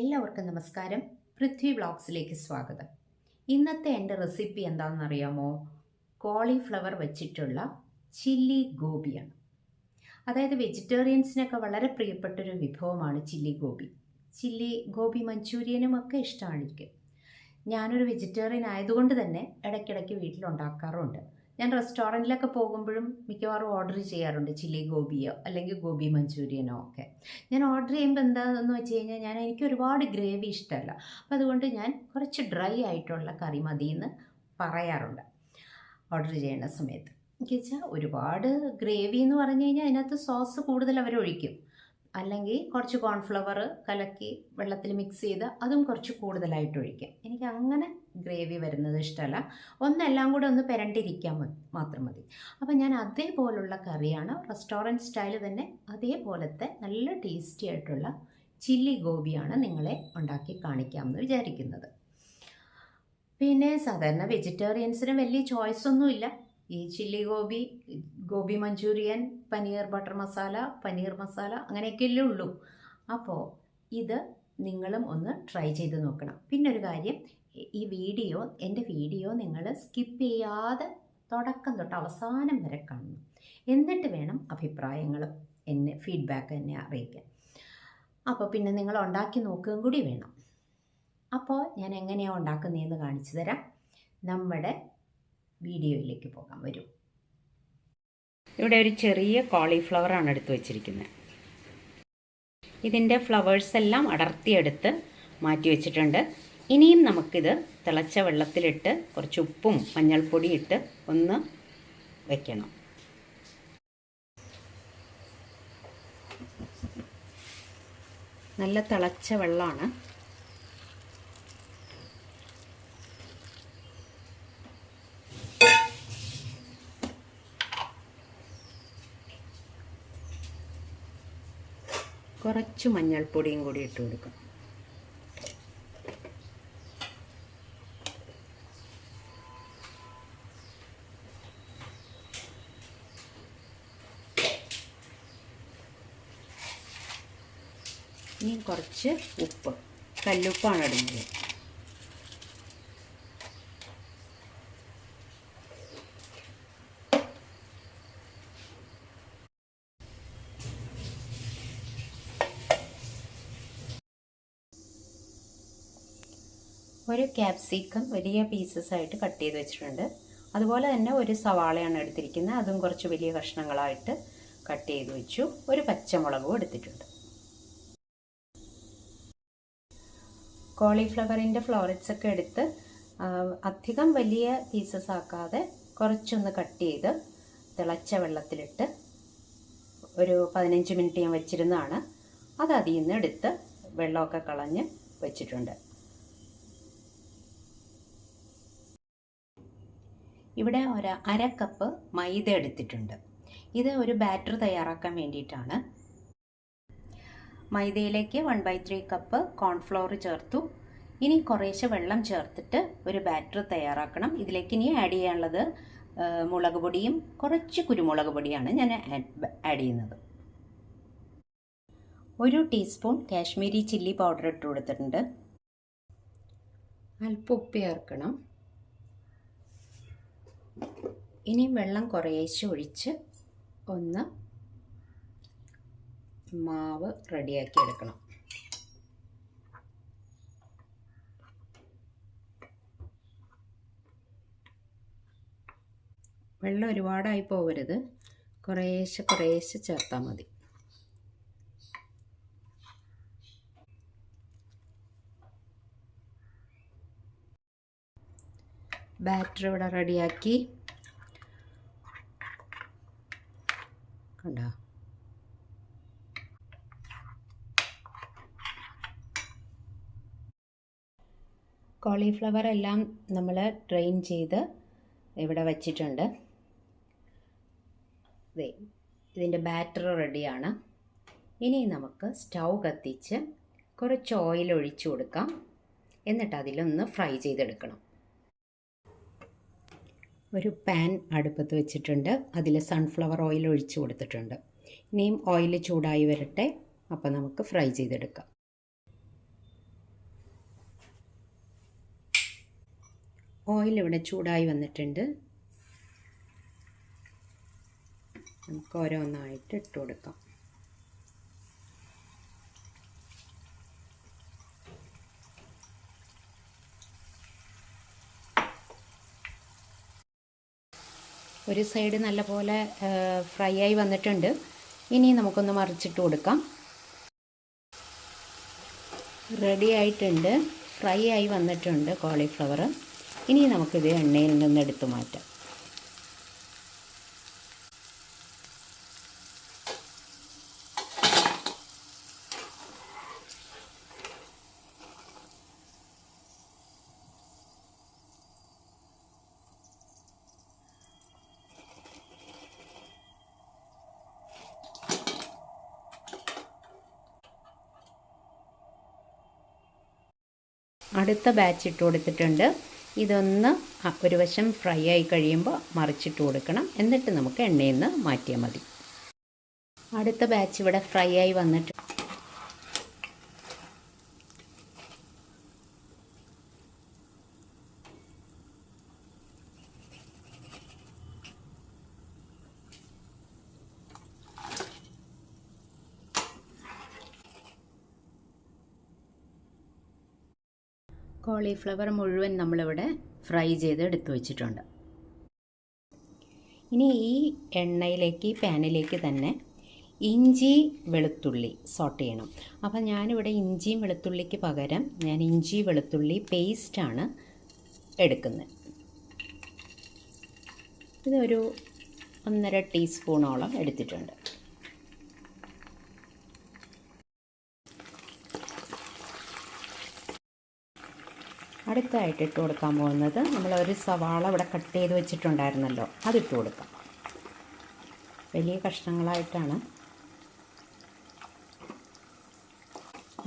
എല്ലാവർക്കും നമസ്കാരം. പൃഥ്വി ബ്ലോഗ്സിലേക്ക് സ്വാഗതം. ഇന്നത്തെ എന്റെ റെസിപ്പി എന്താണെന്ന് അറിയാമോ കോളിഫ്ലവർ വെച്ചിട്ടുള്ള ചില്ലി ഗോപിയാണ് അതായത് വെജിറ്റേറിയൻസിനൊക്കെ വളരെ പ്രിയപ്പെട്ടൊരു വിഭവമാണ് ചില്ലി ഗോപി ചില്ലി ഗോപി മഞ്ചൂരിയനും ഒക്കെ ഇഷ്ടമാണ് എനിക്ക് ഞാനൊരു വെജിറ്റേറിയൻ ആയതുകൊണ്ട് തന്നെ ഇടയ്ക്കിടയ്ക്ക് വീട്ടിലുണ്ടാക്കാറുണ്ട്. ഞാൻ റെസ്റ്റോറന്റിലൊക്കെ പോകുമ്പോഴും മിക്കവാറും ഓർഡർ ചെയ്യാറുണ്ട് ചില്ലി ഗോപിയോ അല്ലെങ്കിൽ ഗോബി മഞ്ചൂരിയനോ ഒക്കെ. ഞാൻ ഓർഡർ ചെയ്യുമ്പോൾ എന്താണെന്ന് വെച്ച് കഴിഞ്ഞാൽ ഞാൻ എനിക്ക് ഒരുപാട് ഗ്രേവി ഇഷ്ടമല്ല. അപ്പോൾ അതുകൊണ്ട് ഞാൻ കുറച്ച് ഡ്രൈ ആയിട്ടുള്ള കറി മതി എന്ന് പറയാറുണ്ട്. ഓർഡർ ചെയ്യുന്ന സമയത്ത്. എനിക്ക് വെച്ചാൽ ഒരുപാട് ഗ്രേവി എന്ന് പറഞ്ഞു കഴിഞ്ഞാൽ അതിനകത്ത് സോസ് കൂടുതൽ അവർ ഒഴിക്കും അല്ലെങ്കിൽ കുറച്ച് കോൺഫ്ലവർ കലക്കി വെള്ളത്തിൽ മിക്സ് ചെയ്ത് അതും കുറച്ച് കൂടുതലായിട്ട് ഒഴിക്കാം. എനിക്ക് അങ്ങനെ ഗ്രേവി വരുന്നത് ഇഷ്ടമല്ല. ഒന്നെല്ലാം കൂടെ ഒന്ന് പെരണ്ടിരിക്കാൻ മതി മാത്രം മതി. അപ്പോൾ ഞാൻ അതേപോലുള്ള കറിയാണ് റെസ്റ്റോറന്റ് സ്റ്റൈൽ തന്നെ അതേപോലത്തെ നല്ല ടേസ്റ്റി ആയിട്ടുള്ള ചില്ലി ഗോപിയാണ് നിങ്ങളെ ഉണ്ടാക്കി കാണിക്കാമെന്ന് വിചാരിക്കുന്നത്. പിന്നെ സാധാരണ വെജിറ്റേറിയൻസിന് വലിയ ചോയ്സ് ഒന്നുമില്ല. ഈ chilli gobi gobi Manchurian paneer butter masala paneer masala അങ്ങനെയൊക്കെയല്ലേ ഉള്ളൂ. അപ്പോൾ ഇത് നിങ്ങളും ഒന്ന് ട്രൈ ചെയ്ത് നോക്കണം. പിന്നെ ഒരു കാര്യം ഈ വീഡിയോ എന്റെ വീഡിയോ നിങ്ങൾ സ്കിപ്പ് ചെയ്യാതെ തുടക്കം തൊട്ട് അവസാനം വരെ കാണണം. എന്നിട്ട് വേണം അഭിപ്രായങ്ങൾ എന്നെ ഫീഡ്ബാക്ക് എന്നെ അറിയിക്കാൻ. അപ്പോൾ പിന്നെ നിങ്ങൾ ഉണ്ടാക്കി നോക്കുകയും കൂടി വേണം. അപ്പോൾ ഞാൻ എങ്ങനെയാണ് ഉണ്ടാക്കുന്നതെന്ന് കാണിച്ചു തരാം. നമ്മുടെ വീഡിയോയിലേക്ക് പോകാൻ വരൂ. ഇവിടെ ഒരു ചെറിയ കോളിഫ്ലവർ ആണ് എടുത്ത് വെച്ചിരിക്കുന്നത്. ഇതിന്റെ ഫ്ലവേഴ്സ് എല്ലാം അടർത്തിയെടുത്ത് മാറ്റി വെച്ചിട്ടുണ്ട്. ഇനിയും നമുക്കിത് തിളച്ച വെള്ളത്തിലിട്ട് കുറച്ച് ഉപ്പും മഞ്ഞൾപ്പൊടി ഇട്ട് ഒന്ന് വയ്ക്കണം നല്ല തിളച്ച വെള്ളമാണ്. കുറച്ച് മഞ്ഞൾപ്പൊടിയും കൂടി ഇട്ട് കൊടുക്കാം. ഇനി കുറച്ച് ഉപ്പ്. കല്ലുപ്പാണ് ഇടുന്നത്. ഒരു ക്യാപ്സിക്കം വലിയ പീസസ് ആയിട്ട് കട്ട് ചെയ്ത് വെച്ചിട്ടുണ്ട്. അതുപോലെ തന്നെ ഒരു സവാളയാണ് എടുത്തിരിക്കുന്നത്. അതും കുറച്ച് വലിയ കഷ്ണങ്ങളായിട്ട് കട്ട് ചെയ്ത് വെച്ചു. ഒരു പച്ചമുളകും എടുത്തിട്ടുണ്ട്. കോളിഫ്ലവറിന്റെ ഫ്ലോററ്റ്സ് ഒക്കെ എടുത്ത് അധികം വലിയ പീസസ് ആക്കാതെ കുറച്ചൊന്ന് കട്ട് ചെയ്ത് തിളച്ച വെള്ളത്തിലിട്ട് ഒരു പതിനഞ്ച് മിനിറ്റ് ഞാൻ വെച്ചിരുന്നതാണ്. അത് അതിൽ നിന്ന് എടുത്ത് വെള്ളമൊക്കെ കളഞ്ഞ് വെച്ചിട്ടുണ്ട്. ഇവിടെ ഒരു അര കപ്പ് മൈദ എടുത്തിട്ടുണ്ട്. ഇത് ഒരു ബാറ്റർ തയ്യാറാക്കാൻ വേണ്ടിയിട്ടാണ്. മൈദയിലേക്ക് one by three cup cornflour ചേർത്തു. ഇനി കുറേശ്ശെ വെള്ളം ചേർത്തിട്ട് ഒരു ബാറ്റർ തയ്യാറാക്കണം. ഇതിലേക്ക് ഇനി ആഡ് ചെയ്യാനുള്ളത് മുളക് പൊടിയും കുറച്ച് കുരുമുളക് പൊടിയാണ് ഞാൻ ആഡ് ചെയ്യുന്നത്. ഒരു ടീസ്പൂൺ കാശ്മീരി ചില്ലി പൗഡർ ഇട്ട് കൊടുത്തിട്ടുണ്ട്. അല്പം ഉപ്പ് ചേർക്കണം. ഇനി വെള്ളം കുറേശ്ശെ ഒഴിച്ച് ഒന്ന് മാവ് റെഡിയാക്കി എടുക്കണം. വെള്ളം ഒരുപാടായി പോകരുത് കുറേശ്ശെ കുറേശ്ശെ ചേർത്താൽ മതി. ബാറ്റർ ഇവിടെ റെഡിയാക്കി. കോളിഫ്ലവർ എല്ലാം നമ്മൾ ഡ്രെയിൻ ചെയ്ത് ഇവിടെ വച്ചിട്ടുണ്ട്. ഇതിന്റെ ബാറ്റർ റെഡിയാണ്. ഇനി നമുക്ക് സ്റ്റൗ കത്തിച്ച് കുറച്ച് ഓയിൽ ഒഴിച്ചു കൊടുക്കാം. എന്നിട്ട് അതിലൊന്ന് ഫ്രൈ ചെയ്തെടുക്കണം. ഒരു പാൻ അടുപ്പത്ത് വെച്ചിട്ടുണ്ട്. അതിൽ സൺഫ്ലവർ ഓയിൽ ഒഴിച്ചു കൊടുത്തിട്ടുണ്ട്. ഇനിയും ഓയിൽ ചൂടായി വരട്ടെ. അപ്പോൾ നമുക്ക് ഫ്രൈ ചെയ്തെടുക്കാം. ഓയിൽ ഇവിടെ ചൂടായി വന്നിട്ടുണ്ട്. നമുക്ക് ഓരോന്നായിട്ട് ഇട്ട് കൊടുക്കാം. ഒരു സൈഡ് നല്ലപോലെ ഫ്രൈ ആയി വന്നിട്ടുണ്ട്. ഇനി നമുക്കൊന്ന് മറിച്ചിട്ട് കൊടുക്കാം. റെഡി ആയിട്ടുണ്ട്. ഫ്രൈ ആയി വന്നിട്ടുണ്ട് കോളിഫ്ലവർ ഇനി നമുക്കിത് എണ്ണയിൽ നിന്ന് എടുത്തു മാറ്റാം. അടുത്ത ബാച്ച് ഇട്ട് കൊടുത്തിട്ടുണ്ട്. ഇതൊന്ന് ഒരു വശം ഫ്രൈ ആയി കഴിയുമ്പോൾ മറിച്ചിട്ട് കൊടുക്കണം. എന്നിട്ട് നമുക്ക് എണ്ണയിൽ നിന്ന് മാറ്റിയാൽ മതി. അടുത്ത ബാച്ച് ഇവിടെ ഫ്രൈ ആയി വന്നിട്ട് കോളിഫ്ലവർ മുഴുവൻ നമ്മളിവിടെ ഫ്രൈ ചെയ്ത് എടുത്തു വച്ചിട്ടുണ്ട്. ഇനി ഈ എണ്ണയിലേക്ക് ഈ പാനിലേക്ക് തന്നെ ഇഞ്ചി വെളുത്തുള്ളി സോട്ട് ചെയ്യണം. അപ്പം ഞാനിവിടെ ഇഞ്ചിയും വെളുത്തുള്ളിക്ക് പകരം ഞാൻ ഇഞ്ചി വെളുത്തുള്ളി പേസ്റ്റാണ് എടുക്കുന്നത്. ഇതൊരു ഒന്നര ടീസ്പൂണോളം എടുത്തിട്ടുണ്ട്. അടുത്തായിട്ട് ഇട്ട് കൊടുക്കാൻ പോകുന്നത് നമ്മൾ ഒരു സവാള ഇവിടെ കട്ട് ചെയ്ത് വെച്ചിട്ടുണ്ടായിരുന്നല്ലോ. അതിട്ട് കൊടുക്കാം. വലിയ കഷ്ണങ്ങളായിട്ടാണ്.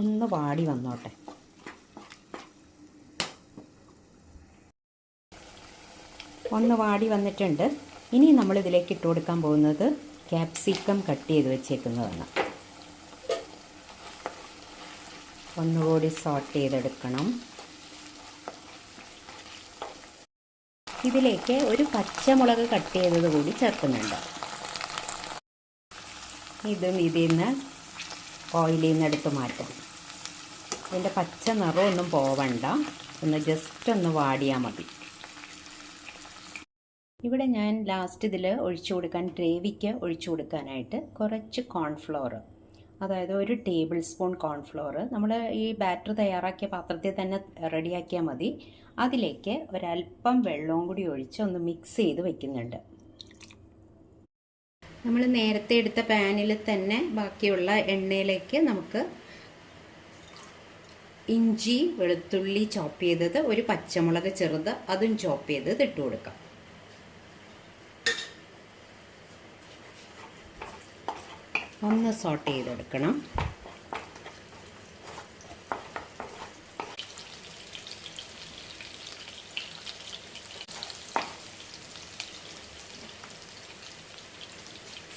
ഒന്ന് വാടി വന്നോട്ടെ. ഒന്ന് വാടി വന്നിട്ടുണ്ട്. ഇനി നമ്മൾ ഇതിലേക്ക് ഇട്ട് കൊടുക്കാൻ പോകുന്നത് ക്യാപ്സിക്കം കട്ട് ചെയ്ത് വെച്ചേക്കുന്നതാണ്. ഒന്നുകൂടി സോട്ട് ചെയ്തെടുക്കണം. ഇതിലേക്ക് ഒരു പച്ചമുളക് കട്ട് ചെയ്തത് കൂടി ചേർക്കുന്നുണ്ട്. ഇതും ഇതിൽ നിന്ന് ഓയിലിൽ നിന്ന് എടുത്ത് മാറ്റാം. ഇതിന്റെ പച്ച നിറമൊന്നും പോവണ്ട. ഒന്ന് ജസ്റ്റ് ഒന്ന് വാടിയാൽ മതി. ഇവിടെ ഞാൻ ലാസ്റ്റ് ഇതിൽ ഒഴിച്ചു കൊടുക്കാൻ ഗ്രേവിക്ക് ഒഴിച്ചു കൊടുക്കാനായിട്ട് കുറച്ച് കോൺഫ്ലോർ അതായത് ഒരു ടേബിൾ സ്പൂൺ കോൺഫ്ലോർ. നമ്മൾ ഈ ബാറ്റർ തയ്യാറാക്കിയ പാത്രത്തിൽ തന്നെ റെഡിയാക്കിയാൽ മതി. അതിലേക്ക് ഒരല്പം വെള്ളവും കൂടി ഒഴിച്ച് ഒന്ന് മിക്സ് ചെയ്ത് വെക്കുന്നുണ്ട്. നമ്മൾ നേരത്തെ എടുത്ത പാനിൽ തന്നെ ബാക്കിയുള്ള എണ്ണയിലേക്ക് നമുക്ക് ഇഞ്ചി വെളുത്തുള്ളി ചോപ്പ് ചെയ്തത് ഒരു പച്ചമുളക് ചെറുത് അതും ചോപ്പ് ചെയ്തത് ഇട്ട് കൊടുക്കാം. ഒന്ന് സോട്ട് ചെയ്തെടുക്കണം.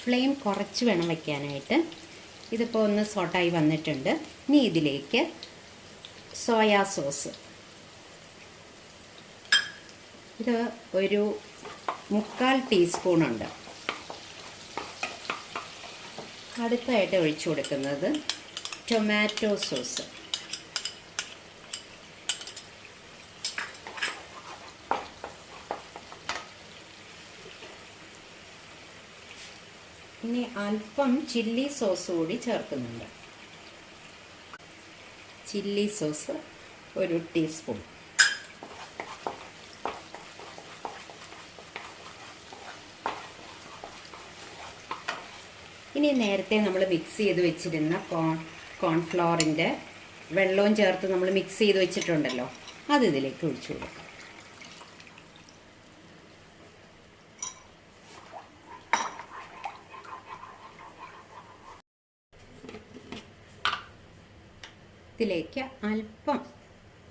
ഫ്ലെയിം കുറച്ച് വേണം വയ്ക്കാനായിട്ട് ഇതിപ്പോൾ ഒന്ന് സോട്ടായി വന്നിട്ടുണ്ട്. ഇനി ഇതിലേക്ക് സോയാ സോസ്. ഇത് ഒരു മുക്കാൽ ടീസ്പൂണുണ്ട് അടുത്തായിട്ട് ഒഴിച്ചു കൊടുക്കുന്നത് ടൊമാറ്റോ സോസ്. ഇനി അല്പം ചില്ലി സോസ് കൂടി ചേർക്കുന്നുണ്ട്. ചില്ലി സോസ് ഒരു ടീസ്പൂൺ. നേരത്തെ നമ്മൾ മിക്സ് ചെയ്ത് വെച്ചിരുന്ന കോൺ കോൺഫ്ലോറിന്റെ വെള്ളവും ചേർത്ത് നമ്മൾ മിക്സ് ചെയ്ത് വെച്ചിട്ടുണ്ടല്ലോ. അത് ഇതിലേക്ക് ഒഴിച്ചു കൊടുക്കാം. ഇതിലേക്ക് അല്പം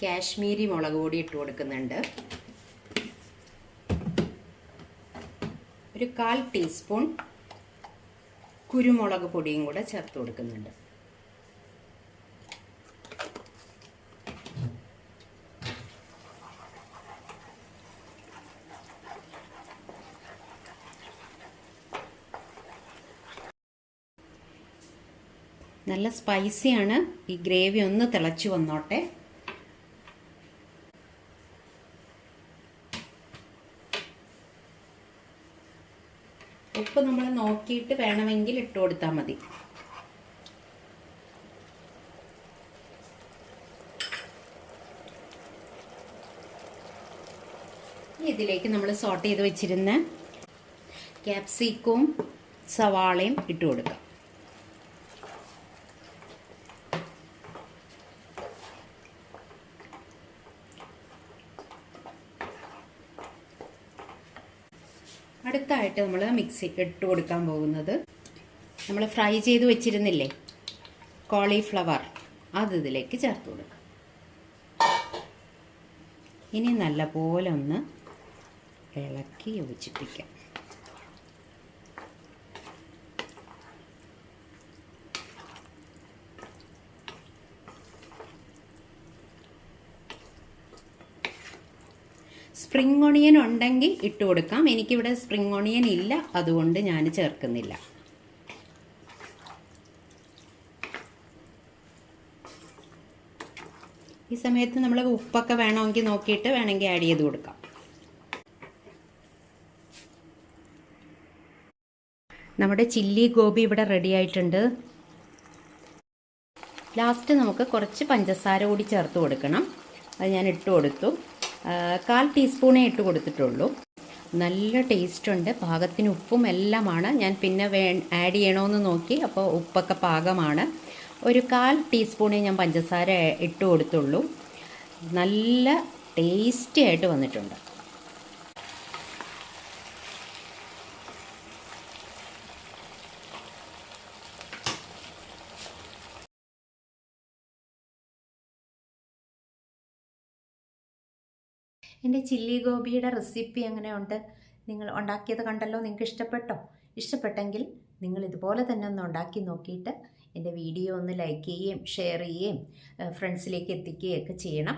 കാശ്മീരി മുളക് പൊടി ഇട്ട് കൊടുക്കുന്നുണ്ട്. ഒരു കാൽ ടീസ്പൂൺ കുരുമുളക് പൊടിയും കൂടെ ചേർത്ത് കൊടുക്കുന്നുണ്ട്. നല്ല സ്പൈസിയാണ് ഈ ഗ്രേവി ഒന്ന് തിളച്ചു വന്നോട്ടെ. ഉപ്പ് നമ്മൾ നോക്കിയിട്ട് വേണമെങ്കിൽ ഇട്ട് കൊടുത്താൽ മതി. ഇതിലേക്ക് നമ്മൾ സോട്ട് ചെയ്ത് വെച്ചിരുന്ന ക്യാപ്സിക്കവും സവാളയും ഇട്ട് കൊടുക്കാം. അടുത്തായിട്ട് നമ്മൾ മിക്സി ഇട്ട് കൊടുക്കാൻ പോകുന്നത്. നമ്മൾ ഫ്രൈ ചെയ്ത് വെച്ചിരുന്നില്ലേ? കോളിഫ്ലവർ. അത് ഇതിലേക്ക് ചേർത്ത് കൊടുക്കാം. ഇനി നല്ലപോലെ ഒന്ന് ഇളക്കി യോജിപ്പിക്കാം. സ്പ്രിംഗ് ഒണിയൻ ഉണ്ടെങ്കിൽ ഇട്ട് കൊടുക്കാം. എനിക്കിവിടെ സ്പ്രിംഗ് ഒണിയൻ ഇല്ല. അതുകൊണ്ട് ഞാൻ ചേർക്കുന്നില്ല. ഈ സമയത്ത് നമ്മൾ ഉപ്പൊക്കെ വേണമെങ്കിൽ നോക്കിയിട്ട് വേണമെങ്കിൽ ആഡ് ചെയ്ത് കൊടുക്കാം. നമ്മുടെ ചില്ലി ഗോപി ഇവിടെ റെഡി ആയിട്ടുണ്ട്. ലാസ്റ്റ് നമുക്ക് കുറച്ച് പഞ്ചസാര കൂടി ചേർത്ത് കൊടുക്കണം. അത് ഞാൻ ഇട്ട് കൊടുത്തു. കാൽ ടീസ്പൂണേ ഇട്ട് കൊടുത്തിട്ടുള്ളൂ. നല്ല ടേസ്റ്റ് ഉണ്ട് പാകത്തിന് ഉപ്പും എല്ലാമാണ്. ഞാൻ പിന്നെ വേ ആഡ് ചെയ്യണമെന്ന് നോക്കി. അപ്പോൾ ഉപ്പൊക്കെ പാകമാണ്. ഒരു കാൽ ടീസ്പൂണേ ഞാൻ പഞ്ചസാര ഇട്ട് കൊടുത്തുള്ളൂ. നല്ല ടേസ്റ്റി ആയിട്ട് വന്നിട്ടുണ്ട്. എന്റെ ചില്ലി ഗോപിയുടെ റെസിപ്പി എങ്ങനെയുണ്ട്? നിങ്ങൾ ഉണ്ടാക്കിയത് കണ്ടല്ലോ നിങ്ങൾക്ക് ഇഷ്ടപ്പെട്ടോ? ഇഷ്ടപ്പെട്ടെങ്കിൽ നിങ്ങൾ ഇതുപോലെ തന്നെ ഒന്ന് ഉണ്ടാക്കി നോക്കിയിട്ട് എന്റെ വീഡിയോ ഒന്ന് ലൈക്ക് ചെയ്യുകയും ഷെയർ ചെയ്യുകയും ഫ്രണ്ട്സിലേക്ക് എത്തിക്കുകയും ഒക്കെ ചെയ്യണം.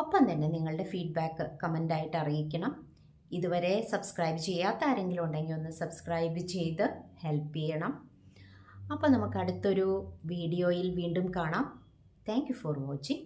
ഒപ്പം തന്നെ നിങ്ങളുടെ ഫീഡ്ബാക്ക് കമന്റായിട്ട് അറിയിക്കണം. ഇതുവരെ സബ്സ്ക്രൈബ് ചെയ്യാത്ത ആരെങ്കിലും ഉണ്ടെങ്കിൽ ഒന്ന് സബ്സ്ക്രൈബ് ചെയ്ത് ഹെൽപ്പ് ചെയ്യണം. അപ്പോൾ നമുക്ക് അടുത്തൊരു വീഡിയോയിൽ വീണ്ടും കാണാം. Thank for watching.